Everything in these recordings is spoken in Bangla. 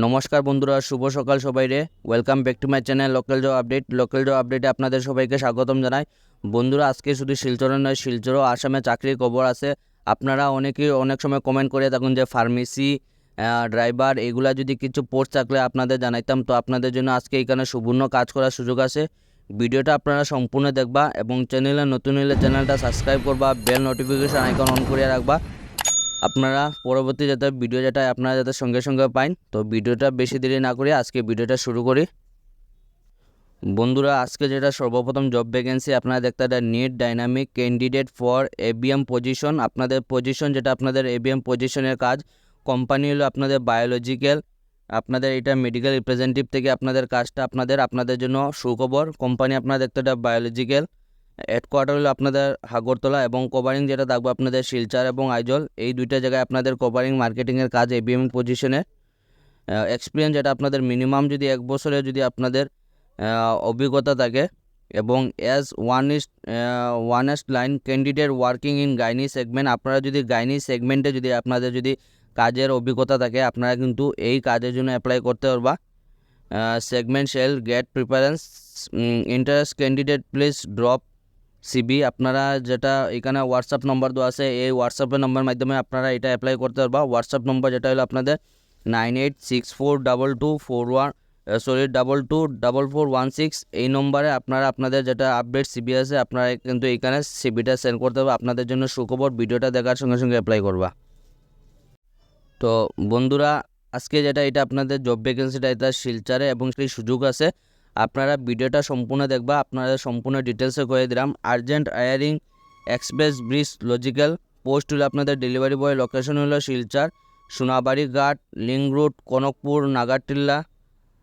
নমস্কার বন্ধুরা, শুভ সকাল সবাই রে। Welcome back to my channel local job update local job আপডেটে আপনাদের সবাইকে স্বাগতম জানাই। বন্ধুরা, আজকে শুধু শিলচরে নয়, শিলচরও আসামে চাকরির খবর আছে। আপনারা অনেকেই অনেক সময় কমেন্ট করে থাকুন যে ফার্মেসি ড্রাইভার এগুলা যদি কিছু পোস্ট থাকলে আপনাদের জানাইতাম। তো আপনাদের জন্য আজকে এখানে সুবর্ণ কাজ করার সুযোগ আছে। ভিডিওটা আপনারা সম্পূর্ণ দেখবা এবং চ্যানেলে নতুন হলে চ্যানেলটা সাবস্ক্রাইব করবা বেল নোটিফিকেশন আইকন অন করে রাখবা। আপনারা পরবর্তী যাতে ভিডিও যেটা আপনারা যাতে সঙ্গে সঙ্গে পাইন, তো ভিডিওটা বেশি দেরি না করে আজকে ভিডিওটা শুরু করি। বন্ধুরা, আজকে যেটা সর্বপ্রথম জব ভ্যাকেন্সি আপনারা দেখতে একটা need dynamic candidate for ABM position আপনাদের পজিশন যেটা আপনাদের এবিএম পজিশনের কাজ কোম্পানি হলো আপনাদের বায়োলজিক্যাল আপনাদের এটা মেডিকেল রিপ্রেজেন্টেটিভ থেকে আপনাদের কাজটা আপনাদের আপনাদের জন্য সুখবর। কোম্পানি আপনারা দেখতে একটা বায়োলজিক্যাল হেডকোয়ার্টার হলো আপনাদের হাগরতলা এবং কভারিং যেটা থাকবে আপনাদের শিলচর এবং আইজল, এই দুইটা জায়গায় আপনাদের কভারিং মার্কেটিংয়ের কাজ এবিএম পজিশনে এক্সপিরিয়েন্স যেটা আপনাদের মিনিমাম যদি এক বছরে যদি আপনাদের অভিজ্ঞতা থাকে এবং as one east one এস্ট line candidate working in gynae segment আপনারা যদি গাইনি সেগমেন্টে যদি আপনাদের যদি কাজের অভিজ্ঞতা থাকে, আপনারা কিন্তু এই কাজের জন্য অ্যাপ্লাই করতে পারবা। Segment shall get preference interest candidate please drop CV আপনারা যেটা এখানে হোয়াটসঅ্যাপ নম্বর দেওয়া আছে, এই হোয়াটসঅ্যাপের নম্বরের মাধ্যমে আপনারা এটা অ্যাপ্লাই করতে পারবা। হোয়াটসঅ্যাপ নম্বর যেটা হলো আপনাদের nine eight six four double two four one sorry double two double four one six এই নম্বরে আপনারা, আপনাদের যেটা আপডেট সিবি আছে, আপনারা কিন্তু এখানে সিবিটা সেন্ড করতে হবে আপনাদের জন্য সুখবর, ভিডিওটা দেখার সঙ্গে সঙ্গে অ্যাপ্লাই করবা। তো বন্ধুরা, আজকে যেটা, এটা আপনাদের জব ভ্যাকেন্সিটা এটা শিলচারে এবং সেই সুযোগ আছে। আপনারা ভিডিওটা সম্পূর্ণ দেখবা আপনারা সম্পূর্ণ ডিটেলসে করে দিলাম। Urgent hiring express bridge logical post হলো আপনাদের ডেলিভারি বয় লোকেশন হলো Silchar, Sonabari Ghat link road Kanakpur, Nagartilla,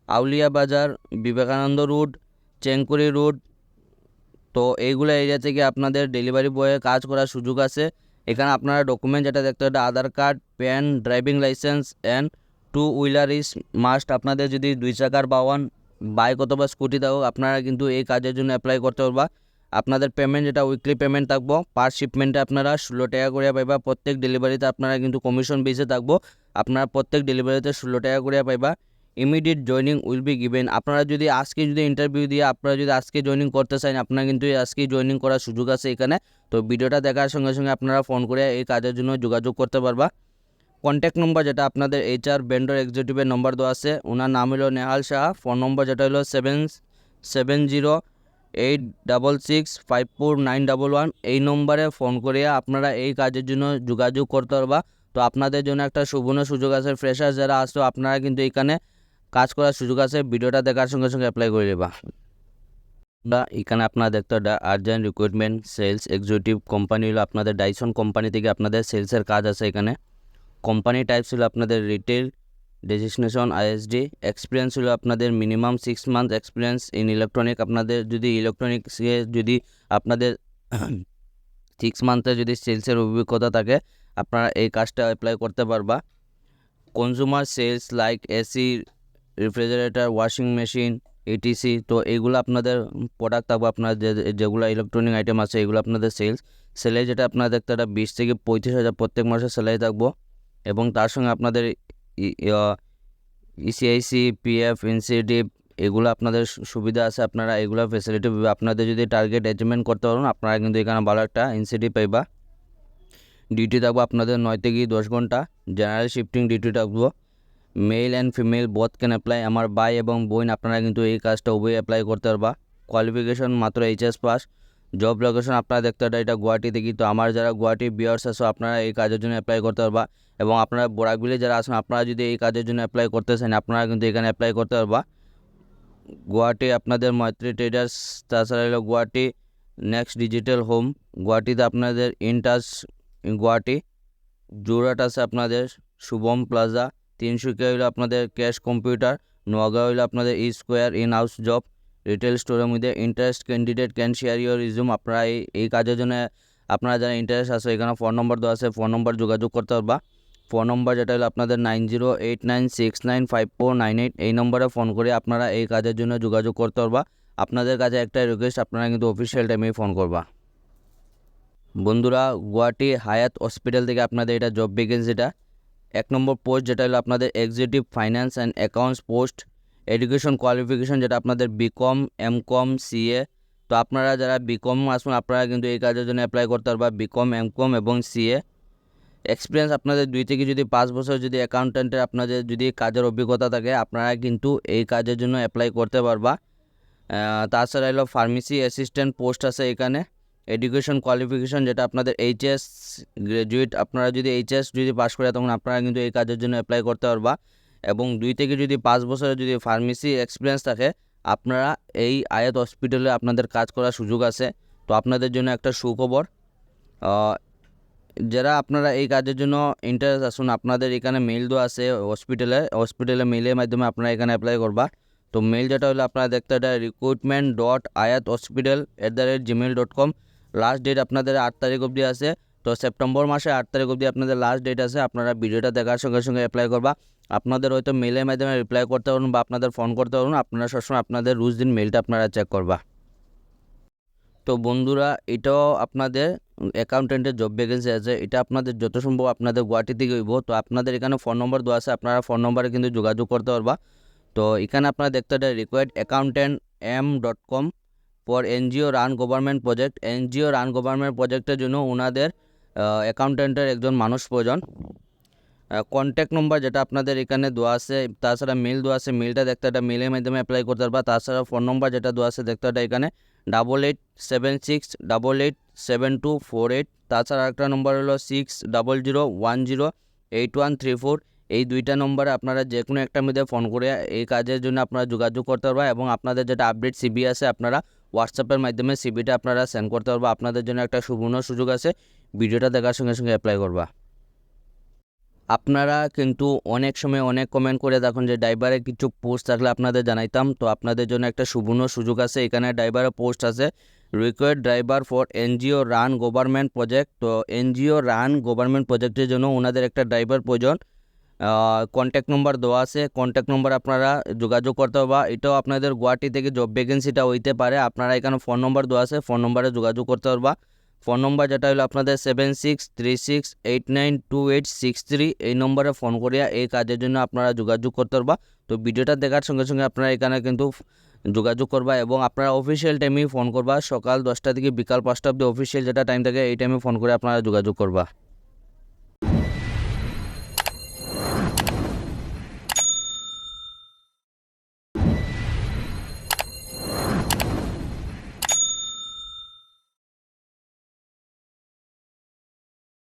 Aulia Bazar, Vivekananda road Chenkuri road তো এইগুলো এরিয়া থেকে আপনাদের ডেলিভারি বয়ে কাজ করার সুযোগ আছে। এখানে আপনারা ডকুমেন্ট যেটা দেখতে হবে Aadhaar card PAN driving licence and two wheeler is must আপনাদের যদি দুই চাকার বাওয়ান বাইক অথবা স্কুটি থাকুক আপনারা কিন্তু এই কাজের জন্য অ্যাপ্লাই করতে পারবা। আপনাদের পেমেন্ট যেটা উইকলি পেমেন্ট থাকব পার শিপমেন্টে আপনারা ষোলো টাকা করে পাইবা, প্রত্যেক ডেলিভারিতে আপনারা কিন্তু কমিশন বেসে থাকব। আপনারা প্রত্যেক ডেলিভারিতে ষোলো টাকা করে পাইবা। Immediate joining will be given আপনারা যদি আজকে যদি ইন্টারভিউ দিয়ে, আপনারা যদি আজকে জয়নিং করতে চান, আপনারা কিন্তু আজকেই জয়নিং করার সুযোগ আছে এখানে। তো ভিডিওটা দেখার সঙ্গে সঙ্গে আপনারা ফোন করে এই কাজের জন্য যোগাযোগ করতে পারবা। কন্ট্যাক্ট নম্বর যেটা আপনাদের এইচআর ভেন্ডর এক্সিকিউটিভের নম্বর দেওয়া আছে ওনার নাম হলো নেহাল শাহ ফোন নম্বর যেটা হলো seven seven zero eight double six five four nine double one এই নম্বরে ফোন করে আপনারা এই কাজের জন্য যোগাযোগ করতে পারবা। তো আপনাদের জন্য একটা সুবর্ণ সুযোগ আছে ফ্রেশার যারা আসতো আপনারা কিন্তু এখানে কাজ করার সুযোগ আছে, ভিডিওটা দেখার সঙ্গে সঙ্গে অ্যাপ্লাই করে দেবা বা এখানে আপনারা দেখতে urgent recruitment sales executive company হলো আপনাদের ডাইসন কোম্পানি থেকে আপনাদের সেলসের কাজ আছে এখানে। কোম্পানি টাইপস হলো আপনাদের রিটেল, ডেজিগনেশন, আইএসডি, এক্সপিরিয়েন্স হলো আপনাদের minimum six month experience in electronic আপনাদের যদি ইলেকট্রনিক্সে যদি আপনাদের সিক্স মান্থে যদি সেলসের অভিজ্ঞতা থাকে, আপনারা এই কাজটা অ্যাপ্লাই করতে পারবা। Consumer sales like AC refrigerator washing machine etc তো এইগুলো আপনাদের প্রোডাক্ট থাকবে, আপনার যেগুলো ইলেকট্রনিক আইটেম আছে, এগুলো আপনাদের সেলস সেলাই যেটা আপনাদের একটা বিশ থেকে পঁয়ত্রিশ হাজার প্রত্যেক মাসে সেলাই থাকব। এবং তার সঙ্গে আপনাদের ইসিআইসি পিএফ ইনসিটিভ এগুলো আপনাদের সুবিধা আছে, আপনারা এগুলো ফেসিলিটি আপনাদের যদি টার্গেট অ্যাচিভমেন্ট করতে পারেন, আপনারা কিন্তু এখানে ভালো একটা ইনসিটিভ পাইবা। ডিউটি থাকব আপনাদের নয় থেকে দশ ঘণ্টা। জেনারেল শিফটিং ডিউটি থাকব। Male and female both can apply আমার ভাই এবং বোন, আপনারা কিন্তু এই কাজটা উভয় অ্যাপ্লাই করতে পারবা। কোয়ালিফিকেশন মাত্র এইচএস পাস জব লোকেশন আপনারা দেখতে পারেন এটা গুয়াহাটি থেকে তো আমার যারা গুয়াহাটি বিয়ার্স আছে, আপনারা এই কাজের জন্য অ্যাপ্লাই করতে পারবা। এবং আপনারা বোরাকবিলে যারা আছেন, আপনারা যদি এই কাজের জন্য অ্যাপ্লাই করতে চান, আপনারা কিন্তু এখানে অ্যাপ্লাই করতে পারবা। গুয়াহাটি আপনাদের মৈত্রী ট্রেডার্স তাছাড়া হলো গুয়াহাটি নেক্সট ডিজিটাল হোম গুয়াহাটিতে আপনাদের ইনটাচ গুয়াহাটি জোরহাট আছে আপনাদের শুভম প্লাজা তিনসুকিয়া হইল আপনাদের ক্যাশ কম্পিউটার নোয়াগাঁও হইল আপনাদের E square in house job retail স্টোরের মধ্যে interest candidate can share your resume আপনারা এই এই কাজের জন্য আপনারা যারা ইন্টারেস্ট আছে, এখানে ফোন নম্বর দেওয়া আছে ফোন নম্বর যোগাযোগ করতে পারবা। ফোন নম্বর যেটা হলো আপনাদের nine zero eight nine six nine five four nine eight এই নম্বরে ফোন করে আপনারা এই কাজের জন্য যোগাযোগ করতে পারবা। আপনাদের কাছে একটা রিকোয়েস্ট আপনারা কিন্তু অফিসিয়াল টাইমেই ফোন করবা। বন্ধুরা, গুয়াহাটি হায়াত হসপিটাল থেকে আপনাদের এটা জব ভ্যাকেন্সিটা এক নম্বর পোস্ট যেটা হলো আপনাদের executive finance and accounts post education qualification যেটা আপনাদের বিকম এম কম সিএ তো আপনারা যারা বিকম আসুন আপনারা কিন্তু এই কাজের জন্য অ্যাপ্লাই করতে পারবা বিকম এম কম এবং সিএ এক্সপিরিয়েন্স আপনাদের দুই থেকে যদি পাঁচ বছর যদি অ্যাকাউন্টেন্টের আপনাদের যদি কাজের অভিজ্ঞতা থাকে, আপনারা কিন্তু এই কাজের জন্য অ্যাপ্লাই করতে পারবা। তাছাড়া হলো ফার্মেসি অ্যাসিস্ট্যান্ট পোস্ট আছে এখানে। এডুকেশন কোয়ালিফিকেশন যেটা আপনাদের এইচএস গ্র্যাজুয়েট আপনারা যদি এইচএস যদি পাস করে, তখন আপনারা কিন্তু এই কাজের জন্য অ্যাপ্লাই করতে পারবা। এবং দুই থেকে যদি পাঁচ বছরের যদি ফার্মেসি এক্সপিরিয়েন্স থাকে, আপনারা এই আয়াত হসপিটালে আপনাদের কাজ করার সুযোগ আছে। তো আপনাদের জন্য একটা সুখবর। যারা আপনারা এই কাজের জন্য ইন্টারেস্ট আসুন আপনাদের এখানে মেল দেওয়া আছে হসপিটালে হসপিটালে মেলের মাধ্যমে আপনারা এখানে অ্যাপ্লাই করবা। তো মেল যেটা হলো আপনারা দেখতে এটা recruitment dot Ayat hospital at the rate Gmail dot com last date আপনাদের আট তারিখ অবধি আছে। তো সেপ্টেম্বর মাসে আট তারিখ অবধি আপনাদের লাস্ট ডেট আছে, আপনারা ভিডিওটা দেখার সঙ্গে সঙ্গে অ্যাপ্লাই করবা। আপনাদের হয়তো মেলের মাধ্যমে রিপ্লাই করতে পারুন বা আপনাদের ফোন করতে পারুন, আপনারা সবসময় আপনাদের রুজ দিন মেলটা আপনারা চেক করবা। তো বন্ধুরা, এটাও আপনাদের অ্যাকাউন্টেন্টের জব ভ্যাকেন্সি আছে, এটা আপনাদের যত সম্ভব আপনাদের গুয়াহাটি থেকে হইব। তো আপনাদের এখানে ফোন নম্বর দেওয়া আছে, আপনারা ফোন নম্বরে কিন্তু যোগাযোগ করতে পারবা। তো এখানে আপনারা দেখতে পারেন required accountant M dot com for NGO run government project NGO run government প্রজেক্টের জন্য ওনাদের অ্যাকাউন্টেন্টের একজন মানুষ প্রয়োজন। কন্ট্যাক্ট নম্বর যেটা আপনাদের এখানে দেওয়া আছে, তাছাড়া মেল দেওয়া আছে মেলটা দেখতে একটা মেলের মাধ্যমে অ্যাপ্লাই করতে পারবা। তাছাড়া ফোন নম্বর যেটা দেওয়া আছে, দেখতে একটা এখানে double eight seven six double eight seven two four eight তাছাড়া একটা নম্বর হলো six double zero one zero eight one three four এই দুইটা নম্বরে আপনারা যে কোনো একটা মধ্যে ফোন করে এই কাজের জন্য আপনারা যোগাযোগ করতে পারবা এবং আপনাদের যেটা আপডেট সিবি আছে, আপনারা হোয়াটসঅ্যাপের মাধ্যমে সিবিটা আপনারা সেন্ড করতে পারব। আপনাদের জন্য একটা সুবর্ণ সুযোগ আছে। ভিডিওটা দেখার সঙ্গে সঙ্গে অ্যাপ্লাই করবা। আপনারা কিন্তু অনেক সময় অনেক কমেন্ট করে দেখুন যে ড্রাইভারের কিছু পোস্ট থাকলে আপনাদের জানাইতাম। তো আপনাদের জন্য একটা সুবর্ণ সুযোগ আছে। এখানে ড্রাইভারের পোস্ট আছে। Required driver for NGO run government project তো এনজিও রান গভর্নমেন্ট প্রজেক্টের জন্য ওনাদের একটা ড্রাইভার প্রয়োজন। কন্ট্যাক্ট নম্বর দেওয়া আছে। কন্ট্যাক্ট নম্বর আপনারা যোগাযোগ করতে পারবা এটাও আপনাদের গুয়াহাটি থেকে জব ভ্যাকেন্সিটা হইতে পারে। আপনারা এখানে ফোন নম্বর দেওয়া আছে ফোন নম্বরে যোগাযোগ করতে পারবা ফোন নম্বর যেটা হলো আপনাদের seven six three six eight nine two eight six three এই নম্বরে ফোন করিয়া এই কাজের জন্য আপনারা যোগাযোগ করতে পারবা তো ভিডিওটা দেখার সঙ্গে সঙ্গে আপনারা এখানে কিন্তু যোগাযোগ করবা এবং আপনারা অফিসিয়াল টাইমেই ফোন করবা। সকাল দশটা থেকে বিকাল পাঁচটা অবধি অফিসিয়াল যেটা টাইম থাকে, এই টাইমে ফোন করে আপনারা যোগাযোগ করবা।